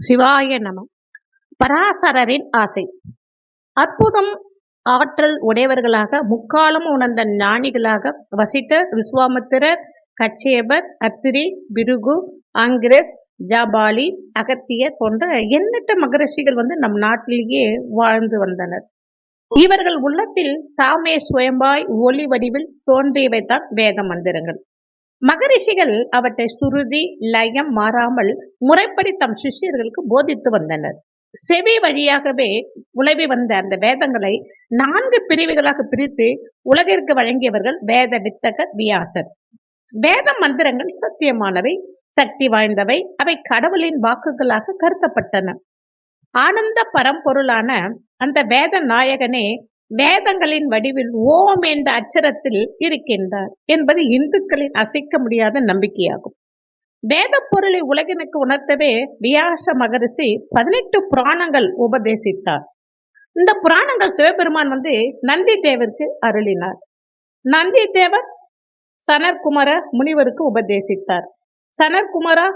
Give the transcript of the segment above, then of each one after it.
சிவாய நமம் பராசரரின் ஆசை. அற்புதம் ஆற்றல் உடையவர்களாக முக்காலம் உணர்ந்த ஞானிகளாக வசிட்டர் விஸ்வாமித்திரர் கச்சேபர் அத்திரி பிருகு ஆங்கிரஸ் ஜாபாலி அகத்தியர் போன்ற எண்ணற்ற மகரிஷிகள் வந்து நம் நாட்டிலேயே வாழ்ந்து வந்தனர். இவர்கள் உள்ளத்தில் தாமே சுயம்பாய் ஒளி வடிவில் தோன்றியவைத்தான் வேத மந்திரங்கள். மகரிஷிகள் அவற்றை சுருதி லயம் மாறாமல் முறைப்படி தம் சிஷ்யர்களுக்கு போதித்து வந்தனர். செவி வழியாகவே உலவி வந்த அந்த வேதங்களை நான்கு பிரிவுகளாக பிரித்து உலகிற்கு வழங்கியவர்கள் வேத வித்தகர் வியாசர். வேத மந்திரங்கள் சத்தியமானவை சக்தி வாய்ந்தவை அவை கடவுளின் வாக்குகளாக கருத்தப்பட்டன ஆனந்த பரம்பொருளான அந்த வேத நாயகனே வேதங்களின் வடிவில் ஓம் என்ற அச்சரத்தில் இருக்கின்றார் என்பது இந்துக்களின் அசைக்க முடியாத நம்பிக்கையாகும். வேத பொருளை உலகினுக்கு உணர்த்தவே வியாச மகரிஷி பதினெட்டு புராணங்கள் உபதேசித்தார். இந்த புராணங்கள் சிவபெருமான் வந்து நந்தி தேவருக்கு அருளினார். நந்தி தேவர் சனற்குமர முனிவருக்கு உபதேசித்தார். சனற்குமரா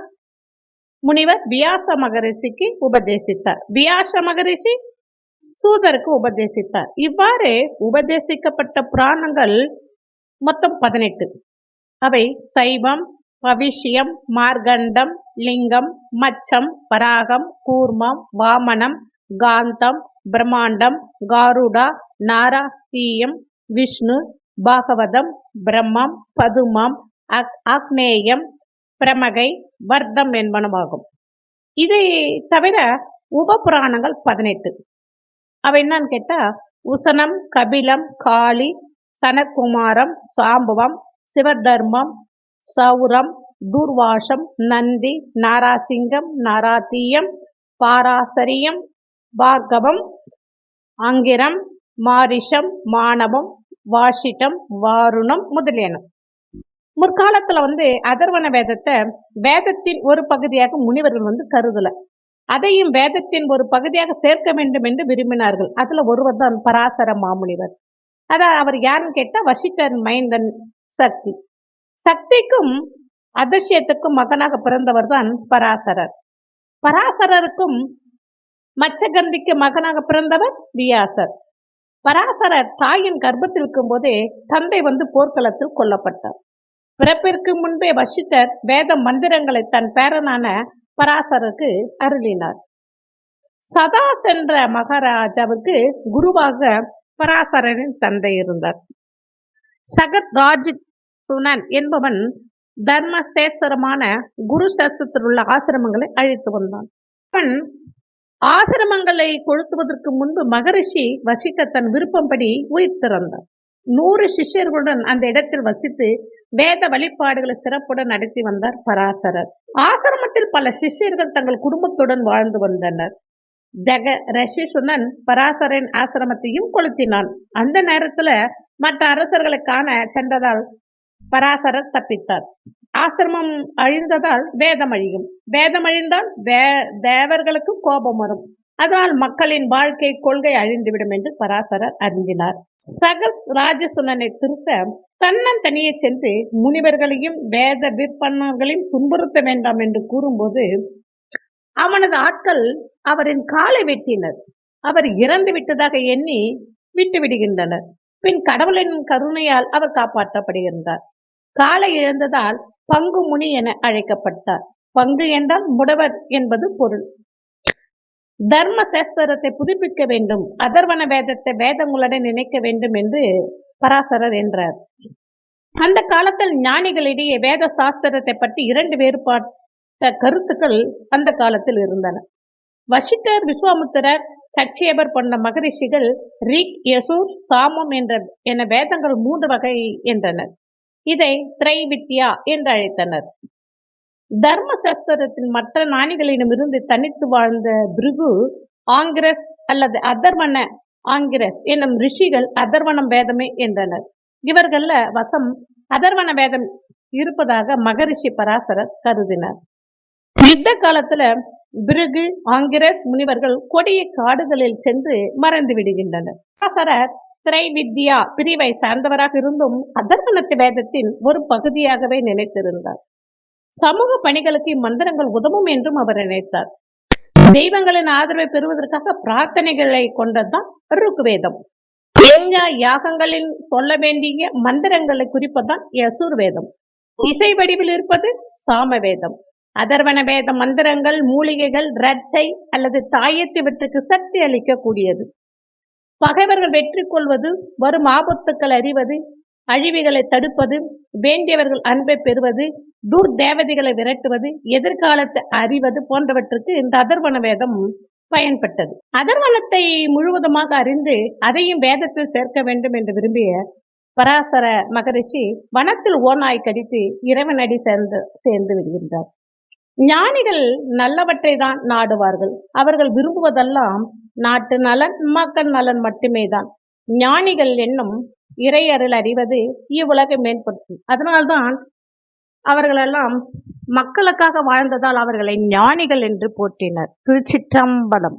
முனிவர் வியாச மகரிஷிக்கு உபதேசித்தார். வியாச மகரிஷி சூதருக்கு உபதேசித்தார். இவ்வாறு உபதேசிக்கப்பட்ட புராணங்கள் மொத்தம் பதினெட்டு. அவை சைவம் பவிஷ்யம் மார்கண்டம் லிங்கம் மச்சம் பராகம் கூர்மம் வாமனம் காந்தம் பிரம்மாண்டம் காருடா நாராசீயம் விஷ்ணு பாகவதம் பிரம்மம் பதுமம் ஆக்னேயம் பிரமகை வர்த்தம் என்பனமாகும் இதை தவிர உபபுராணங்கள் பதினெட்டு. அவ என்னன்னு கேட்டால் உசனம் கபிலம் காளி சனக்குமாரம் சாம்பவம் சிவதர்மம் சௌரம் தூர்வாசம் நந்தி நாராசிங்கம் நாராத்தீயம் பாராசரியம் பார்கவம் அங்கிரம் மாரிஷம் மாணவம் வாஷிட்டம் வாருணம் முதலியனம் முற்காலத்துல வந்து அதர்வன வேதத்தை வேதத்தின் ஒரு பகுதியாக முனிவர்கள் வந்து கருதலை. அதையும் வேதத்தின் ஒரு பகுதியாக சேர்க்க வேண்டும் என்று விரும்பினார்கள். அதில் ஒருவர் தான் பராசர மாமுனிவர். அதான் அவர் யாருன்னு கேட்டால் வசிட்டர் மைந்தன் சக்தி. சக்திக்கும் அதிர்ஷ்யத்துக்கும் மகனாக பிறந்தவர் தான் பராசரர். பராசரருக்கும் மச்சகந்திக்கு மகனாக பிறந்தவர் வியாசர். பராசரர் தாயின் கர்ப்பத்தில் இருக்கும் போதே தந்தை வந்து போர்க்களத்தில் கொல்லப்பட்டார். பிறப்பிற்கு முன்பே வசித்தர் வேத மந்திரங்களை தன் பேரனான பராசருக்கு அருளினார். சதா சென்ற மகாராஜாவுக்கு குருவாக பராசரனின் தந்தை இருந்தார். சகத் ராஜ் சுனன் என்பவன் தர்மசேஸ்வரமான குரு சாஸ்திரத்தில் உள்ள ஆசிரமங்களை அழைத்து வந்தான் அவன் ஆசிரமங்களை கொளுத்துவதற்கு முன்பு மகரிஷி வசிக்க தன் விருப்பம்படி உயிர் திறந்தார் நூறு சிஷ்யர்களுடன் அந்த இடத்தில் வசித்து வேத வழிபாடுகளை சிறப்புடன் நடத்தி வந்தார் பராசரர். ஆசிரமத்தில் பல சிஷ்யர்கள் தங்கள் குடும்பத்துடன் வாழ்ந்து வந்தனர். ஜெக ரஷிசுனன் பராசரின் ஆசிரமத்தையும் கொளுத்தினான். அந்த நேரத்துல மற்ற அரசர்களை காண சென்றதால் பராசரர் தப்பித்தார். ஆசிரமம் அழிந்ததால் வேதம் அழியும். வேதம் அழிந்தால் வே தேவர்களுக்கு கோபம் வரும். அதனால் மக்களின் வாழ்க்கை கொள்கை அழிந்துவிடும் என்று பராசரர் அறிந்தினார். சகஸ் ராஜசுனனை திருத்த தன்னன் தனியே சென்று முனிவர்களையும் வேத விற்பனர்களையும் துன்புறுத்த வேண்டாம் என்று கூறும்போது அவனது ஆட்கள் அவரின் காலை வெட்டினர். அவர் இறந்து விட்டதாக எண்ணி விட்டு விடுகின்றனர். பின் கடவுளின் கருணையால் அவர் காப்பாற்றப்படுகின்றார். காலை இழந்ததால் பங்கு முனி என அழைக்கப்பட்டார். பங்கு என்றால் முடவர் என்பது பொருள். தர்ம சாஸ்திரத்தை புதுப்பிக்க வேண்டும் அதர்வன வேதத்தை வேதங்களுடன் நினைக்க வேண்டும் என்று பராசரர் என்றார். அந்த காலத்தில் ஞானிகளிடையே வேத சாஸ்திரத்தை பற்றி இரண்டு வேறுபாட்ட கருத்துக்கள் அந்த காலத்தில் இருந்தன. வசிட்டர் விஸ்வாமுத்திரர் கட்சியபர் போன்ற மகரிஷிகள் ரிக் யசூர் சாமம் என்ற என வேதங்கள் மூன்று வகை என்றனர். இதை திரைவித்யா என்று அழைத்தனர். தர்மசாஸ்திரத்தின் மற்ற ஞானிகளிடமிருந்து தனித்து வாழ்ந்த பிருகு ஆங்கிரஸ் அல்லது அதர்வன ஆங்கிரஸ் என்னும் ரிஷிகள் அதர்வனம் வேதமே என்றனர். இவர்கள வசம் அதர்வன வேதம் இருப்பதாக மகரிஷி பராசரர் கருதினார். யுத்த காலத்துல பிருகு ஆங்கிரஸ் முனிவர்கள் கொடிய காடுகளில் சென்று மறைந்து விடுகின்றனர். பராசரர் திரைவித்யா பிரிவை சார்ந்தவராக இருந்தும் அதர்வனத்து வேதத்தின் ஒரு பகுதியாகவே நினைத்திருந்தார். சமூக பணிகளுக்கு இம்மந்திரங்கள் உதவும் என்றும் அவர் நினைத்தார். தெய்வங்களின் ஆதரவை பெறுவதற்காக பிரார்த்தனைகளை கொண்டதுதான் ருக்வேதம் யஜ்ஞ யாகங்களில் சொல்ல வேண்டிய மந்திரங்களை குறிப்பதுதான் யசூர்வேதம் இசை வடிவில் இருப்பது சாமவேதம் அதர்வன வேத மந்திரங்கள் மூலிகைகள் ரட்சை அல்லது தாயத்துவற்றுக்கு சக்தி அளிக்கக்கூடியது. பகைவர்கள் வெற்றி கொள்வது வரும் ஆபத்துக்கள் அறிவது அழிவுகளை தடுப்பது வேண்டியவர்கள் அன்பை பெறுவது துர்தேவதைகளை விரட்டுவது எதிர்காலத்தை அறிவது போன்றவற்றுக்கு இந்த அதர்வன வேதம் பயன்பட்டது. அதர்வனத்தை முழுவதுமாக அறிந்து அதையும் வேதத்தில் சேர்க்க வேண்டும் என்று விரும்பிய பராசர மகரிஷி வனத்தில் ஓநாய் கடித்து இறைவனடி சேர்ந்து சேர்ந்து விடுகின்றார். ஞானிகள் நல்லவற்றை தான் நாடுவார்கள். அவர்கள் விரும்புவதெல்லாம் நாட்டு நலன் மக்கள் நலன் மட்டுமே தான் ஞானிகள் என்னும் இறை அருள் அறிவது இவ்வுலகை மேம்படுத்தும். அதனால்தான் அவர்களெல்லாம் மக்களுக்காக வாழ்ந்ததால் அவர்களை ஞானிகள் என்று போற்றினர். திருச்சிற்றம்பலம்.